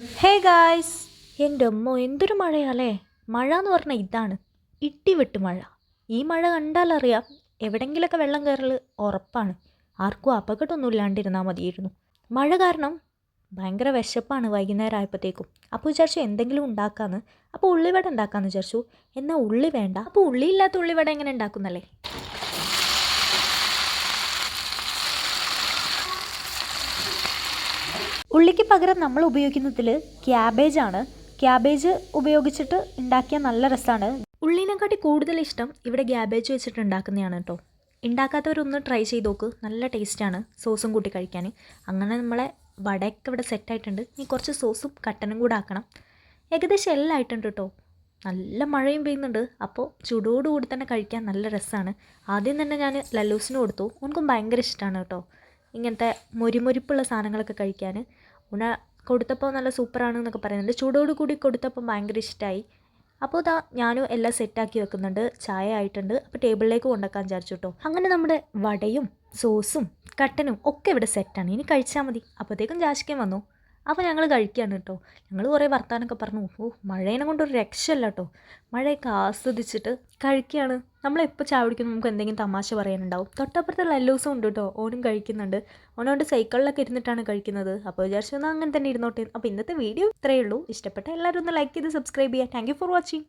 Hey guys എന്റെ അമ്മ എന്തൊരു മഴയാലേ? മഴ എന്ന് പറഞ്ഞാൽ ഇതാണ്. ഇടിവെട്ട് മഴ. ഈ മഴ കണ്ടാലറിയാം എവിടെങ്കിലൊക്കെ വെള്ളം കയറൽ ഉറപ്പാണ് ആർക്കും അപകടമൊന്നും ഇല്ലാണ്ടിരുന്നാൽ മതിയായിരുന്നു. മഴ കാരണം ഭയങ്കര വിശപ്പാണ് വൈകുന്നേരം ആയപ്പോഴത്തേക്കും അപ്പോൾ വിചാരിച്ചു എന്തെങ്കിലും ഉണ്ടാക്കാമെന്ന് അപ്പോൾ ഉള്ളിവട ഉണ്ടാക്കാമെന്ന് വിചാരിച്ചു. എന്നാൽ ഉള്ളി വേണ്ട. അപ്പോൾ ഉള്ളിയില്ലാത്ത ഉള്ളിവട എങ്ങനെ ഉണ്ടാക്കുന്നല്ലേ? ഉള്ളിക്ക് പകരം നമ്മൾ ഉപയോഗിക്കുന്നതിൽ ക്യാബേജ് ആണ്. ക്യാബേജ് ഉപയോഗിച്ചിട്ട് ഉണ്ടാക്കിയ നല്ല രസമാണ് ഉള്ളിനെക്കാട്ടി കൂടുതൽ ഇഷ്ടം ഇവിടെ ക്യാബേജ് വെച്ചിട്ട് ഉണ്ടാക്കുന്നതാണ് കേട്ടോ ഉണ്ടാക്കാത്തവരൊന്ന് ട്രൈ ചെയ്ത് നോക്ക്. നല്ല ടേസ്റ്റാണ് സോസും കൂട്ടി കഴിക്കാൻ. അങ്ങനെ നമ്മളെ വടയൊക്കെ ഇവിടെ സെറ്റായിട്ടുണ്ട് ഇനി കുറച്ച് സോസും കട്ടനും കൂടെ ആക്കണം. ഏകദേശം എല്ലാം ആയിട്ടുണ്ട് കേട്ടോ നല്ല മഴയും പെയ്യുന്നുണ്ട്. അപ്പോൾ ചൂടോടുകൂടി തന്നെ കഴിക്കാൻ നല്ല രസമാണ് ആദ്യം തന്നെ ഞാൻ ലല്ലൂസിന് കൊടുത്തു. ഓനക്കും ഭയങ്കര ഇഷ്ടമാണ് കേട്ടോ ഇങ്ങനത്തെ മൊരിമൊരിപ്പുള്ള സാധനങ്ങളൊക്കെ കഴിക്കാൻ. ഉണ കൊടുത്തപ്പോൾ നല്ല സൂപ്പറാണ് എന്നൊക്കെ പറയുന്നുണ്ട്. ചൂടോട് കൂടി കൊടുത്തപ്പോൾ ഭയങ്കര ഇഷ്ടമായി അപ്പോൾ ഇതാ ഞാനും എല്ലാം സെറ്റാക്കി വെക്കുന്നുണ്ട്. ചായ ആയിട്ടുണ്ട്. അപ്പോൾ ടേബിളിലേക്ക് കൊണ്ടുവെക്കാൻ വിചാരിച്ചു കേട്ടോ അങ്ങനെ നമ്മുടെ വടയും സോസും കട്ടനും ഒക്കെ ഇവിടെ സെറ്റാണ് ഇനി കഴിച്ചാൽ മതി. അപ്പോഴത്തേക്കും ജാഷിക്കാൻ വന്നു. അപ്പോൾ ഞങ്ങൾ കഴിക്കുകയാണ് കേട്ടോ ഞങ്ങൾ കുറേ വർത്താനമൊക്കെ പറഞ്ഞു. ഓ മഴേനെ കൊണ്ടൊരു രക്ഷയല്ല കേട്ടോ മഴയൊക്കെ ആസ്വദിച്ചിട്ട് കഴിക്കുകയാണ് നമ്മളെപ്പോൾ ചാവടിക്കുന്നു നമുക്ക് എന്തെങ്കിലും തമാശ പറയാനുണ്ടാവും. തൊട്ടപ്പുറത്തുള്ള എല്ലാ ദിവസവും ഉണ്ട് കേട്ടോ ഓനും കഴിക്കുന്നുണ്ട്. ഓനോണ്ട് സൈക്കിളിലൊക്കെ ഇരുന്നിട്ടാണ് കഴിക്കുന്നത്. അപ്പോൾ വിചാരിച്ചു എന്നാൽ അങ്ങനെ തന്നെ ഇരുന്നോട്ടെ. അപ്പോൾ ഇന്നത്തെ വീഡിയോ ഇത്രയേ ഉള്ളൂ. ഇഷ്ടപ്പെട്ട എല്ലാവരും ഒന്ന് ലൈക്ക് ചെയ്ത് സബ്സ്ക്രൈബ് ചെയ്യുക താങ്ക് ഫോർ വാച്ചിങ്